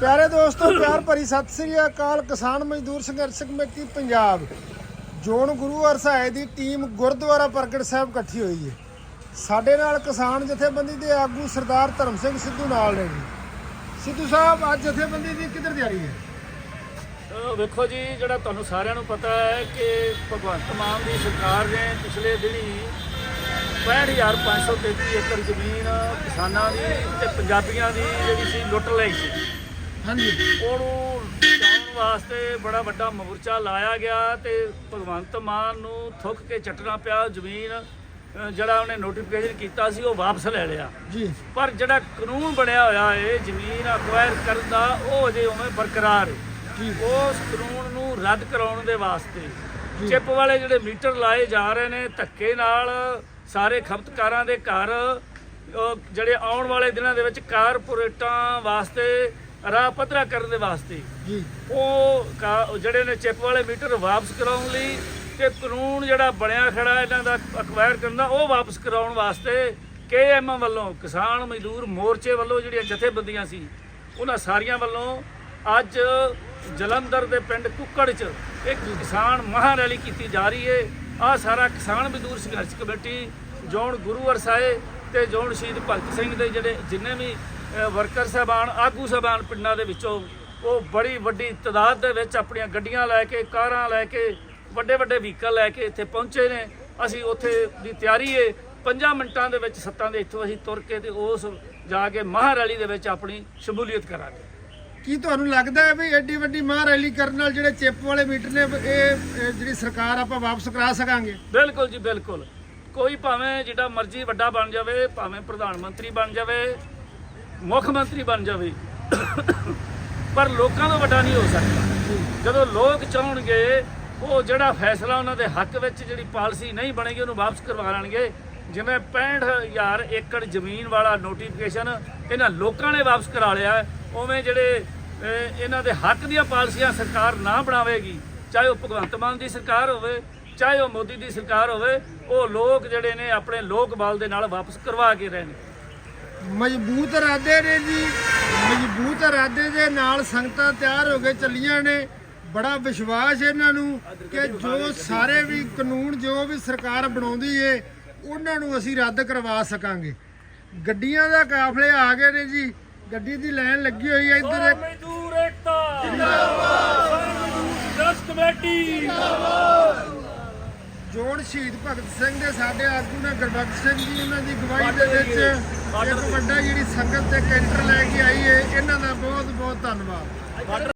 ਪਿਆਰੇ ਦੋਸਤੋ, ਪਿਆਰ ਭਰੀ ਸਤਿ ਸ੍ਰੀ ਅਕਾਲ। ਕਿਸਾਨ ਮਜ਼ਦੂਰ ਸੰਘਰਸ਼ ਕਮੇਟੀ, ਪੰਜਾਬ। ਜੋਨ ਗੁਰੂ ਅਰਸਾਏ ਦੀ ਟੀਮ ਗੁਰਦੁਆਰਾ ਪ੍ਰਗਟ ਸਾਹਿਬ ਇਕੱਠੀ ਹੋਈ ਹੈ। ਸਾਡੇ ਨਾਲ ਕਿਸਾਨ ਜਥੇਬੰਦੀ ਦੇ ਆਗੂ ਸਰਦਾਰ ਧਰਮ ਸਿੰਘ ਸਿੱਧੂ ਨਾਲ ਨੇ ਜੀ। ਸਿੱਧੂ ਸਾਹਿਬ, ਅੱਜ ਜਥੇਬੰਦੀ ਦੀ ਕਿੱਧਰ ਤਿਆਰੀ ਹੈ? ਵੇਖੋ ਜੀ, ਜਿਹੜਾ ਤੁਹਾਨੂੰ ਸਾਰਿਆਂ ਨੂੰ ਪਤਾ ਹੈ ਕਿ ਭਗਵੰਤ ਮਾਨ ਦੀ ਸਰਕਾਰ ਨੇ ਪਿਛਲੇ ਦਿਨੀ 65533 ਏਕੜ ਜ਼ਮੀਨ ਕਿਸਾਨਾਂ ਦੀ ਤੇ ਪੰਜਾਬੀਆਂ ਦੀ ਜਿਹੜੀ ਸੀ ਲੁੱਟ ਲਈ ਸੀ। ਹਾਂਜੀ। ਉਹਨੂੰ ਬਚਾਉਣ ਵਾਸਤੇ ਬੜਾ ਵੱਡਾ ਮੋਰਚਾ ਲਾਇਆ ਗਿਆ ਤੇ ਭਗਵੰਤ ਮਾਨ ਨੂੰ ਥੁੱਕ ਕੇ ਚੱਟਣਾ ਪਿਆ ਜ਼ਮੀਨ ਅਹ ਜਿਹੜਾ ਉਹਨੇ ਨੋਟੀਫਿਕੇਸ਼ਨ ਕੀਤਾ ਸੀ ਉਹ ਵਾਪਸ ਲੈ ਲਿਆ। ਜੀ। ਪਰ ਜਿਹੜਾ ਕਾਨੂੰਨ ਬਣਿਆ ਹੋਇਆ ਹੈ ਜ਼ਮੀਨ ਅਕਵਾਇਰ ਕਰਨ ਦਾ ਉਹ ਅਜੇ ਉਵੇਂ ਬਰਕਰਾਰ ਹੈ ਜੀ। ਉਸ ਕਾਨੂੰਨ ਨੂੰ ਰੱਦ ਕਰਾਉਣ ਦੇ ਵਾਸਤੇ ਚਿੱਪ ਵਾਲੇ ਜਿਹੜੇ ਮੀਟਰ ਲਾਏ ਜਾ ਰਹੇ ਨੇ ਧੱਕੇ ਨਾਲ ਸਾਰੇ ਖਪਤਕਾਰਾਂ ਦੇ ਘਰ ਉਹ ਜਿਹੜੇ ਆਉਣ ਵਾਲੇ ਦਿਨਾਂ ਦੇ ਵਿੱਚ ਕਾਰਪੋਰੇਟਾਂ ਵਾਸਤੇ ਰਾਹ ਪੱਧਰਾ ਕਰਨ ਦੇ ਵਾਸਤੇ। ਜੀ। ਉਹ ਕਾ- ਜਿਹੜੇ ਨੇ ਚਿੱਪ ਵਾਲੇ ਮੀਟਰ ਵਾਪਸ ਕਰਾਉਣ ਲਈ ਤੇ ਕਾਨੂੰਨ ਜਿਹੜਾ ਬਣਿਆ ਖੜਾ ਇਹਨਾਂ ਦਾ ਅਕਵਾਇਰ ਕਰਨ ਦਾ ਉਹ ਵਾਪਸ ਕਰਾਉਣ ਵਾਸਤੇ ਕੇਐਮ ਵੱਲੋਂ ਕਿਸਾਨ ਮਜ਼ਦੂਰ ਮੋਰਚੇ ਵੱਲੋਂ ਜਿਹੜੀਆਂ ਜਥੇਬੰਦੀਆਂ ਸੀ ਉਹਨਾਂ ਸਾਰੀਆਂ ਵੱਲੋਂ ਅੱਜ ਜਲੰਧਰ ਦੇ ਪਿੰਡ ਕੁੱਕੜ 'ਚ ਇੱਕ ਕਿਸਾਨ ਮਹਾਂ ਰੈਲੀ ਕੀਤੀ ਜਾ ਰਹੀ ਹੈ ਆ ਸਾਰਾ ਕਿਸਾਨ ਮਜ਼ਦੂਰ ਸੰਘਰਸ਼ ਕਮੇਟੀ ਜੋਨ ਗੁਰੂ ਅਰਸਾਏ ਤੇ ਜੋਨ ਸ਼ਹੀਦ ਭਗਤ ਸਿੰਘ ਦੇ ਜਿਹੜੇ ਜਿੰਨੇ ਵੀ ਵਰਕਰ ਸਾਹਿਬਾਨ ਆਗੂ ਸਾਹਿਬਾਨ ਪਿੰਡਾਂ ਦੇ ਵਿੱਚੋਂ ਉਹ ਬੜੀ ਵੱਡੀ ਤਾਦਾਦ ਦੇ ਵਿੱਚ ਆਪਣੀਆਂ ਗੱਡੀਆਂ ਲੈ ਕੇ ਕਾਰਾਂ ਲੈ ਕੇ ਵੱਡੇ ਵੱਡੇ ਵਹੀਕਲ ਲੈ ਕੇ ਇੱਥੇ ਪਹੁੰਚੇ ਨੇ। ਅਸੀਂ ਉੱਥੇ ਦੀ ਤਿਆਰੀ ਏ। 5 ਮਿੰਟਾਂ ਦੇ ਵਿੱਚ ਸੱਤਾਂ ਦੇ ਇੱਥੋਂ ਅਸੀਂ ਤੁਰ ਕੇ ਤੇ ਉਸ ਜਾ ਕੇ ਮਹਾਂ ਰੈਲੀ ਦੇ ਵਿੱਚ ਆਪਣੀ ਸ਼ਮੂਲੀਅਤ ਕਰਾਂਗੇ। ਕੀ ਤੁਹਾਨੂੰ ਲੱਗਦਾ ਹੈ ਵੀ ਐਡੀ ਵੱਡੀ ਮਹਾਂ ਰੈਲੀ ਕਰਨ ਨਾਲ ਜਿਹੜੇ ਚਿੱਪ ਵਾਲੇ ਮੀਟਰ ਨੇ ਇਹ ਜਿਹੜੀ ਸਰਕਾਰ ਆਪਾਂ ਵਾਪਸ ਕਰਾ ਸਕਾਂਗੇ? ਬਿਲਕੁਲ ਜੀ ਬਿਲਕੁਲ। ਕੋਈ ਭਾਵੇਂ ਜਿਹੜਾ ਮਰਜ਼ੀ ਵੱਡਾ ਬਣ ਜਾਵੇ ਭਾਵੇਂ ਪ੍ਰਧਾਨ ਮੰਤਰੀ ਬਣ ਜਾਵੇ ਮੁੱਖ ਮੰਤਰੀ ਬਣ ਜਾਵੇ। ਪਰ ਲੋਕਾਂ ਤੋਂ ਵੱਡਾ ਨਹੀਂ ਹੋ ਸਕਦਾ। ਜਦੋਂ ਲੋਕ ਚਾਹਣਗੇ, ਉਹ ਜਿਹੜਾ ਫੈਸਲਾ ਉਹਨਾਂ ਦੇ ਹੱਕ ਵਿੱਚ ਜਿਹੜੀ ਪਾਲਿਸੀ ਨਹੀਂ ਬਣੇਗੀ, ਉਹਨੂੰ ਵਾਪਸ ਕਰਵਾ ਲੈਣਗੇ। ਜਿਵੇਂ 65000 ਏਕੜ ਜ਼ਮੀਨ ਵਾਲਾ ਨੋਟੀਫਿਕੇਸ਼ਨ ਇਹਨਾਂ ਲੋਕਾਂ ਨੇ ਵਾਪਸ ਕਰਾ ਲਿਆ ਉਵੇਂ ਜਿਹੜੇ ਇਹਨਾਂ ਦੇ ਹੱਕ ਦੀਆਂ ਪਾਲਿਸੀਆਂ ਸਰਕਾਰ ਨਾ ਬਣਾਵੇਗੀ, ਚਾਹੇ ਉਹ ਭਗਵੰਤ ਮਾਨ ਦੀ ਸਰਕਾਰ ਹੋਵੇ, ਚਾਹੇ ਉਹ ਮੋਦੀ ਦੀ ਸਰਕਾਰ ਹੋਵੇ, ਉਹ ਲੋਕ ਜਿਹੜੇ ਨੇ ਆਪਣੇ ਲੋਕ ਬਲ ਦੇ ਨਾਲ ਵਾਪਸ ਕਰਵਾ ਕੇ ਰਹੇ ਨੇ ਮਜ਼ਬੂਤ ਇਰਾਦੇ ਨੇ ਜੀ। ਮਜ਼ਬੂਤ ਇਰਾਦੇ ਦੇ ਨਾਲ ਸੰਗਤਾਂ ਤਿਆਰ ਹੋ ਕੇ ਚੱਲੀਆਂ ਨੇ। ਬੜਾ ਵਿਸ਼ਵਾਸ ਇਹਨਾਂ ਨੂੰ ਕਿ ਜੋ ਸਾਰੇ ਵੀ ਕਾਨੂੰਨ, ਜੋ ਵੀ ਸਰਕਾਰ ਬਣਾਉਂਦੀ ਏ, ਉਹਨਾਂ ਨੂੰ ਅਸੀਂ ਰੱਦ ਕਰਵਾ ਸਕਾਂਗੇ। ਗੱਡੀਆਂ ਦਾ ਕਾਫਲੇ ਆ ਗਏ ਨੇ ਜੀ। ਗੱਡੀ ਦੀ ਲਾਈਨ ਲੱਗੀ ਹੋਈ ਹੈ ਇੱਧਰ। ਇੱਕ ਮਜ਼ਦੂਰ ਏਕਤਾ। ਜਿੰਦਾਬਾਦ ਸੰਘਰਸ਼ ਕਮੇਟੀ। ਜੋੜ ਸ਼ਹੀਦ ਭਗਤ ਸਿੰਘ ਦੇ ਸਾਡੇ ਆਗੂ ਨੇ ਗੁਰਬਖਸ਼ ਸਿੰਘ ਜੀ ਉਹਨਾਂ ਦੀ ਗਵਾਹੀ ਦੇ ਵਿੱਚ ਇੱਕ ਵੱਡਾ ਜਿਹੜੀ ਸੰਗਤ ਤੇ ਕੈਂਟਰ ਲੈ ਕੇ ਆਈ ਏ ਇਹਨਾਂ ਦਾ ਬਹੁਤ ਬਹੁਤ ਧੰਨਵਾਦ